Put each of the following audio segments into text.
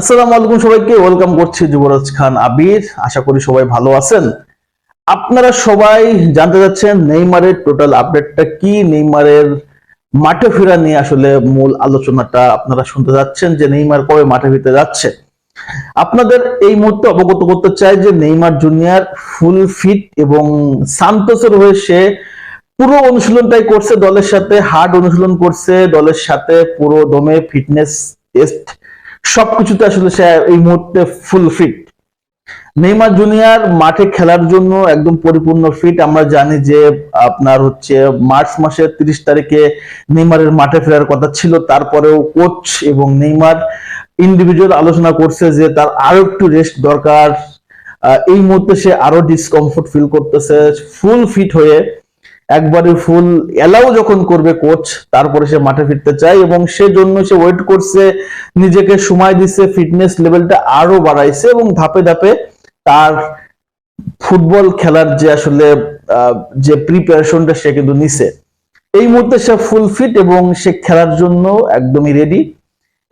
আসসালামু আলাইকুম সবাইকে, ওয়েলকাম করছি যুবরাজ খান আবির। আশা করি সবাই ভালো আছেন। আপনারা সবাই জানতে যাচ্ছেন নেইমারের টোটাল আপডেটটা কি? নেইমারের মাঠে ফেরা নিয়ে আসলে মূল আলোচনাটা আপনারা শুনতে যাচ্ছেন যে নেইমার কবে মাঠে ফিরতে যাচ্ছে। আপনাদের এই মুহূর্তে অবগত করতে চাই যে নেইমার জুনিয়র ফুল ফিট এবং সান্তোসের হয়ে সে পুরো অনুশীলনটাই করছে দলের সাথে হার্ড অনুশীলন করছে, দলের সাথে পুরো দমে ফিটনেস টেস্ট সবকিছুতে আসলে সে এই মুহূর্তে ফুল ফিট নেইমার জুনিয়র মাঠে খেলার জন্য একদম পরিপূর্ণ ফিট আমরা জানি যে আপনার হচ্ছে মার্চ মাসের তিরিশ তারিখে নেইমারের মাঠে ফেরার কথা ছিল। তারপরেও কোচ এবং নেইমার ইন্ডিভিজুয়াল আলোচনা করছে যে তার আরও একটু রেস্ট দরকার। এই মুহূর্তে সে আরও ডিসকমফোর্ট ফিল করতেছে। ফুল ফিট হয়ে একবারে ফুল এলাও যখন করবে কোচ তারপরে সে মাঠে ফিরতে চায় এবং সেজন্য সে ওয়েট করছে, নিজেকে সময় দিচ্ছে ফিটনেস লেভেলটা আরও বাড়াইছে এবং ধাপে ধাপে তার ফুটবল খেলার যে আসলে যে প্রিপারেশনটা সে কিন্তু নিছে। এই মুহূর্তে সে ফুল ফিট এবং সে খেলার জন্য একদমই রেডি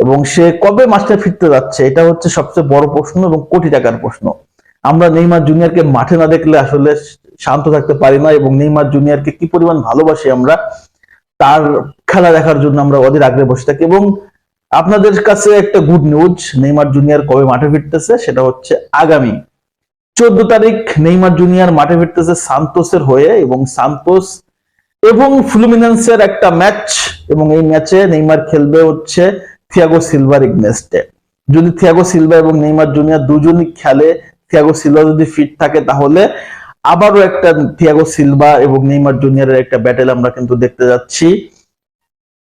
এবং সে কবে মাঠে ফিরতে যাচ্ছে, এটা হচ্ছে সবচেয়ে বড় প্রশ্ন এবং কোটি টাকার প্রশ্ন। আমরা নেইমার জুনিয়রকে মাঠে না দেখলে আসলে শান্ত থাকতে পারি না এবং নেইমার জুনিয়রকে কি পরিমাণ ভালোবাসি আমরা, তার খেলা দেখার জন্য আমরা ওদের আগ্রহে বসে থাকি। এবং আপনাদের কাছে একটা গুড নিউজ নেইমার জুনিয়র কবে মাঠে ফিরতেছে সেটা হচ্ছে আগামী চোদ্দ তারিখ নেইমার জুনিয়র মাঠে ফিরতেছে সান্তোসের হয়ে এবং সান্তোস এবং ফ্লুমিনেন্সের একটা ম্যাচ এবং এই ম্যাচে নেইমার খেলবে হচ্ছে থিয়াগো সিলভার ইগনেস্টে। যদি থিয়াগো সিলভা এবং নেইমার জুনিয়র দুজনই খেলে, থিয়াগো সিলভা যদি ফিট থাকে তাহলে আবারও একটা থিয়াগো সিলভা এবং নেইমার জুনিয়রের একটা ব্যাটেল আমরা কিন্তু দেখতে যাচ্ছি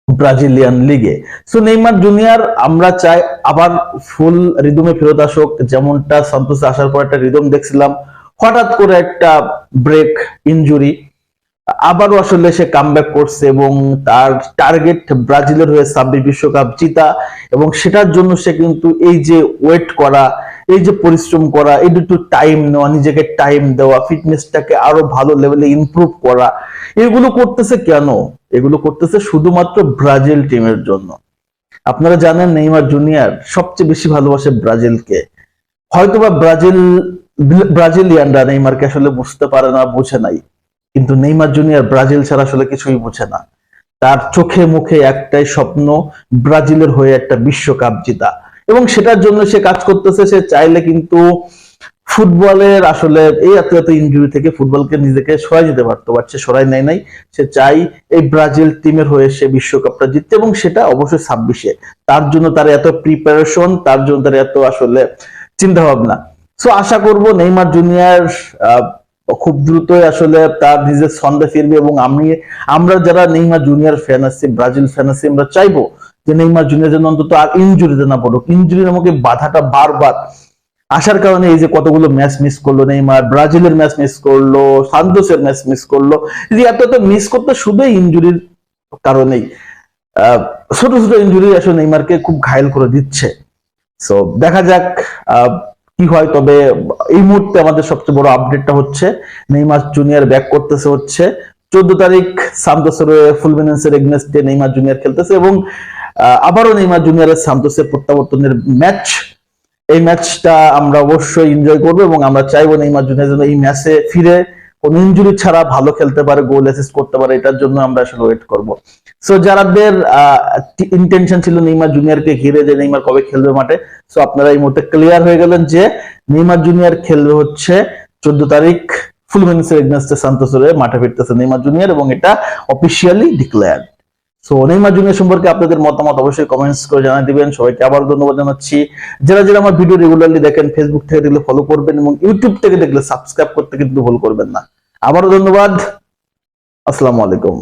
ব্রাজিলিয়ান লিগে সো নেইমার জুনিয়র আমরা চাই আবার ফুল রিদমে ফেরত আসুক, যেমনটা সন্তোষে আসার পর একটা রিদম দেখছিলাম। হঠাৎ করে একটা ব্রেক ইনজুরি আবারও আসলে সে কামব্যাক করছে এবং তার টার্গেট ব্রাজিলের হয়ে ছাব্বিশ বিশ্বকাপ জিতা এবং সেটার জন্য সে কিন্তু এই যে ওয়েট করা এই যে পরিশ্রম করা, এই একটু টাইম নেওয়া, নিজেকে টাইম দেওয়া ফিটনেসটাকে আরও ভালো লেভেলে ইমপ্রুভ করা, এগুলো করতেছে কেন? এগুলো করতেছে শুধুমাত্র ব্রাজিল টিমের জন্য। আপনারা জানেন নেইমার জুনিয়র সবচেয়ে বেশি ভালোবাসে ব্রাজিলকে। হয়তোবা ব্রাজিল, ব্রাজিলিয়ানরা নেইমারকে আসলে বুঝতে পারে না, বোঝে নাই। কিন্তু নেইমার জুনিয়র ব্রাজিল ছাড়া আসলে কিছুই বোঝে না। তার চোখে মুখে একটাই স্বপ্ন, ব্রাজিলের হয়ে একটা বিশ্বকাপ জিতা। এবং সেটার জন্য সে কাজ করতেছে, সে চাইলে কিন্তু ফুটবলের আসলে এই এত এত ইনজুরি থেকে ফুটবলকে নিজেকে সরাই যেতে পারতো বাট সে সরাই নেয় নাই। সে চাই এই ব্রাজিল টিমের হয়ে সে বিশ্বকাপটা জিততে এবং সেটা অবশ্যই ছাব্বিশে। তার জন্য তার এত প্রিপারেশন তার জন্য তার এত আসলে চিন্তা ভাবনা সো আশা করব নেইমার জুনিয়র খুব দ্রুতই আসলে তার নিজের ছন্দে ফিরবে এবং আমি, আমরা যারা নেইমার জুনিয়র ফ্যান আছি, ব্রাজিল ফ্যান আছি, আমরা চাইব যে নেইমার জুনিয়র যেন অন্তত আর ইনজুরিতে না পড়ুক। ইনজুরির আমাকে বাধাটা বারবার। আসার কারণে এই যে কতগুলো ম্যাচ মিস করল নেইমার, ব্রাজিলের ম্যাচ মিস করল, সান্তোসের ম্যাচ মিস করল যে এত এত মিস করতে শুধু ইনজুরির কারণেই। ছোট ছোট ইনজুরি আসলে নেইমারকে খুব ঘায়ল করে দিচ্ছে। সো দেখা যাক কি হয়। তবে এই মুহূর্তে আমাদের সবচেয়ে বড় আপডেটটা হচ্ছে, নেইমার জুনিয়র ব্যাক করতেছে হচ্ছে। চোদ্দ তারিখ সান্তোসের ফুলমিনেন্সের এগনেস্টে নেইমার জুনিয়র খেলতেছে এবং আবারও নেইমার জুনিয়রের সান্তোসের প্রত্যাবর্তনের ম্যাচ। এই ম্যাচটা আমরা অবশ্যই এনজয় করব এবং আমরা চাইব নেইমার জুনিয়র যেন এই ম্যাচে ফিরে। কোন ইনজুরি ছাড়া ভালো খেলতে পারে গোল অ্যাসিস্ট করতে পারে, এটার জন্য আমরা আসলে ওয়েট করব। সো যারাদের ইন্টেনশন ছিল নেইমার জুনিয়রকে ঘিরে যে নেইমার কবে খেলবে মাঠে সো আপনারা এই মুহূর্তে ক্লিয়ার হয়ে গেলেন যে নেইমার জুনিয়র খেলবে হচ্ছে চোদ্দ তারিখ। ফুলমেন্সের এগনেস্টে সান্তোসরে মাঠে ফিরতেছে নেইমার জুনিয়র এবং এটা officially declared so Neymar Junior সম্পর্কে আপনাদের মতামত অবশ্যই কমেন্টস করে জানিয়ে দিবেন। সবাইকে আবার ধন্যবাদ জানাচ্ছি। যারা যারা আমার ভিডিও রেগুলারলি দেখেন ফেসবুক থেকে দেখলে ফলো করবেন এবং ইউটিউব থেকে দেখলে সাবস্ক্রাইব করতে কিন্তু ভুল করবেন না। আবারও ধন্যবাদ। আসসালামু আলাইকুম।